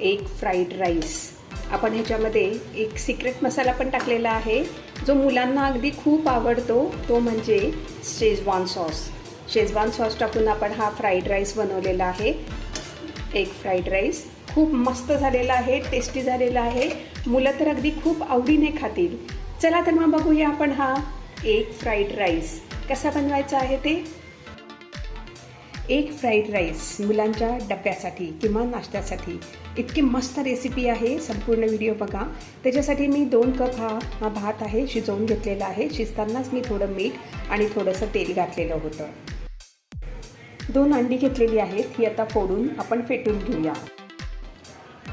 एक fried rice आपण ह्याच्यामध्ये एक सिक्रेट मसाला पण टाकलेला आहे. जो मुलांना अगदी खूप आवडतो तो म्हणजे शेजवान सॉस शेजवान सॉस टाकून आपण हा फ्राईड राईस बनवलेला आहे. एक फ्राईड राईस खूप मस्त झालेला आहे टेस्टी झालेला आहे. मुलं तर अगदी खूप आवडीने खातील. चला तर मग बघूया आपण हा एक फ्राईड राईस कसा बनवायचा आहे ते. एक फ्राईड राईस मुलांच्या डब्यासाठी किंवा नाश्त्यासाठी. इतकी मस्त रेसिपी आहे संपूर्ण व्हिडिओ बघा. त्याच्यासाठी मी दोन कप हा हा भात आहे शिजवून घेतलेला आहे. शिजतानाच मी थोडं मीठ आणि थोडंसं तेल घातलेलं होतं. दोन अंडी घेतलेली आहेत ही आता फोडून आपण फेटून घेऊया.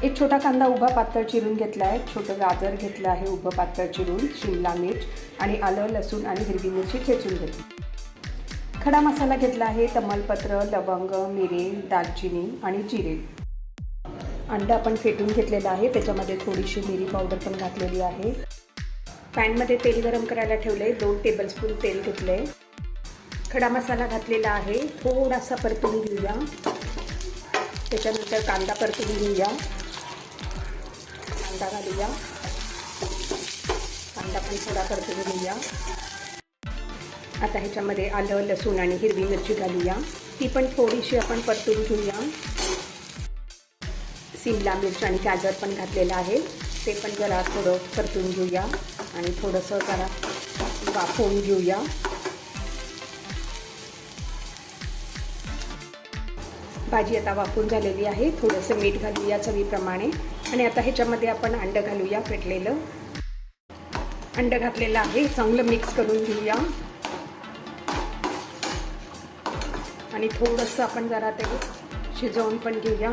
एक छोटा कांदा उभा पातळ चिरून घेतला आहे छोटं गाजर घेतलं आहे उभं पातळ चिरून शिमला मिर्च आणि आलं लसूण आणि हिरवी मिरची ठेचून घेतली. खडा मसाला घेतला आहे तमालपत्र लवंग मिरे दालचिनी आणि जिरे. अंडा आपण फेटून घेतलेला आहे. त्याच्यामध्ये थोडीशी मिरी पावडर पण घातलेली आहे. पॅनमध्ये तेल गरम करायला ठेवले दोन टेबलस्पून तेल घेतले खडा मसाला घातलेला आहे. थोडासा परतून घेऊया. त्याच्यानंतर कांदा परतून घेऊया. कांदा घालूया. कांदा पण थोडा परतून घेऊया. आता ह्याच्यामध्ये आलं लसूण आणि हिरवी मिरची घालूया. ती पण थोडीशी आपण परतून घेऊया. सिमला मिरची आणि गाजर पण घातलेलं आहे. ते पण जरा थोडं परतून घेऊया आणि थोडंसं जरा वाफवून घेऊया. भाजी आता वाफून झालेली आहे. थोडंसं मीठ घालूया चवीप्रमाणे. आणि आता ह्याच्यामध्ये आपण अंडं घालूया फेटलेलं अंडं घातलेलं आहे. चांगलं मिक्स करून घेऊया. आणि थोडंसं आपण जरा ते शिजवून पण घेऊया.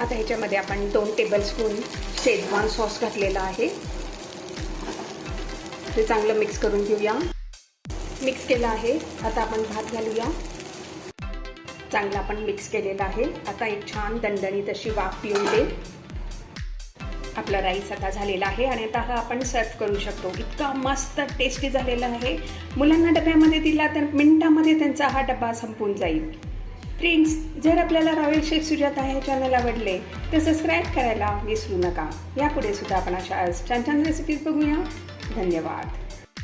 आता ह्याच्यामध्ये आपण दोन टेबलस्पून शेजवान सॉस घातलेला आहे. ते चांगलं मिक्स करून घेऊया. मिक्स केलं आहे. आता आपण भात घालूया. चांगला आपण मिक्स केलेला आहे. आता एक छान दणदणीत अशी वाफ येऊन दे. आपला राईस आता झालेला आहे आणि आता हा आपण सर्व करू शकतो. इतका मस्त टेस्टी झालेला आहे. मुलांना डब्यामध्ये दिला तर मिनटामध्ये त्यांचा हा डबा संपून जाईल. फ्रेंड्स जर आपल्याला रॉयल शेफ सुजाता हे चॅनल आवडले तर सबस्क्राईब करायला विसरू नका. यापुढे सुद्धा आपण अशा छान छान रेसिपीज बघूया. धन्यवाद.